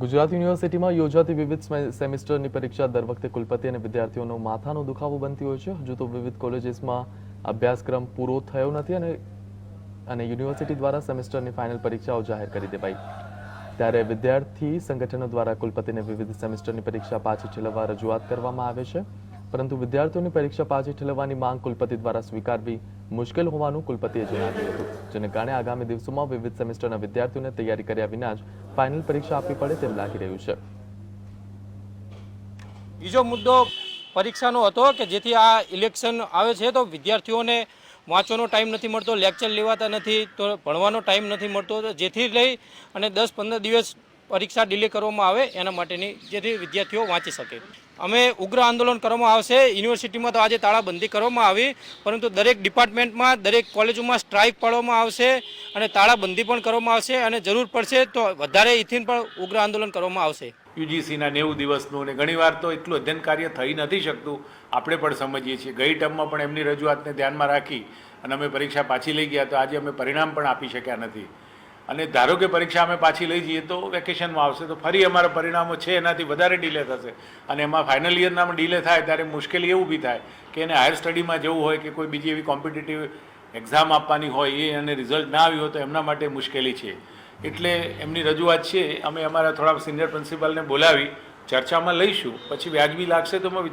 ગુજરાત યુનિવર્સિટીમાં યોજાતી વિવિધ સેમેસ્ટરની પરીક્ષા દર વખતે કુલપતિ અને વિદ્યાર્થીઓનો માથાનો દુખાવો બનતી હોય છે. હજુ તો વિવિધ કોલેજીસમાં અભ્યાસક્રમ પૂરો થયો નથી અને અને યુનિવર્સિટી દ્વારા સેમિસ્ટરની ફાઇનલ પરીક્ષાઓ જાહેર કરી દેવાઈ. ત્યારે વિદ્યાર્થી સંગઠનો દ્વારા કુલપતિને વિવિધ સેમિસ્ટરની પરીક્ષા પાછી ઠેલવવા રજૂઆત કરવામાં આવે છે. પરંતુ વિદ્યાર્થીઓની પરીક્ષા પાછી ઠેલવવાની માંગ કુલપતિ દ્વારા સ્વીકારવી મુશ્કેલ હોવાનું કુલપતિએ જણાવ્યું હતું, જેને કારણે આગામી દિવસોમાં વિવિધ સેમેસ્ટરના વિદ્યાર્થીઓને તૈયારી કર્યા વિના જ ફાઇનલ પરીક્ષા આપવી પડે તેમ લાગી રહ્યું છે. બીજો મુદ્દો પરીક્ષાનો હતો કે જેથી આ ઇલેક્શન આવે છે તો વિદ્યાર્થીઓને વાંચવાનો ટાઈમ નથી મળતો, લેક્ચર લેવાતા નથી, તો ભણવાનો ટાઈમ નથી મળતો, જેથી લઈ અને દસ પંદર દિવસ પરીક્ષા ડિલે કરવામાં આવે એના માટેની જેથી વિદ્યાર્થીઓ વાંચી શકે. અમે ઉગ્ર આંદોલન કરવામાં આવશે. યુનિવર્સિટીમાં તો આજે તાળાબંધી કરવામાં આવી, પરંતુ દરેક ડિપાર્ટમેન્ટમાં, દરેક કોલેજોમાં સ્ટ્રાઇક પાડવામાં આવશે અને તાળાબંધી પણ કરવામાં આવશે અને જરૂર પડશે તો વધારે ઇથિન પણ ઉગ્ર આંદોલન કરવામાં આવશે. યુજીસીના નેવું દિવસનું ને ઘણીવાર તો એટલું અધ્યયન કાર્ય થઈ નથી શકતું. આપણે પણ સમજીએ છીએ. ગઈ ટર્મમાં પણ એમની રજૂઆતને ધ્યાનમાં રાખી અને અમે પરીક્ષા પાછી લઈ ગયા તો આજે અમે પરિણામ પણ આપી શક્યા નથી. અને ધારો કે પરીક્ષા અમે પાછી લઈ જઈએ તો વેકેશનમાં આવશે, તો ફરી અમારા પરિણામો છે, એનાથી વધારે ડીલે થશે. અને એમાં ફાઇનલ યરના ડિલે થાય, ત્યારે મુશ્કેલી એવું બી થાય કે એને હાયર સ્ટડીમાં જવું હોય કે કોઈ બીજી એવી કોમ્પિટિટિવ એક્ઝામ આપવાની હોય, એ અને રિઝલ્ટ ના આવ્યું હોય તો એમના માટે મુશ્કેલી છે. એટલે એમની રજૂઆત છે, અમે અમારા થોડા સિનિયર પ્રિન્સિપાલને બોલાવી, ચર્ચામાં લઈશું, પછી વ્યાજબી લાગશે તો અમે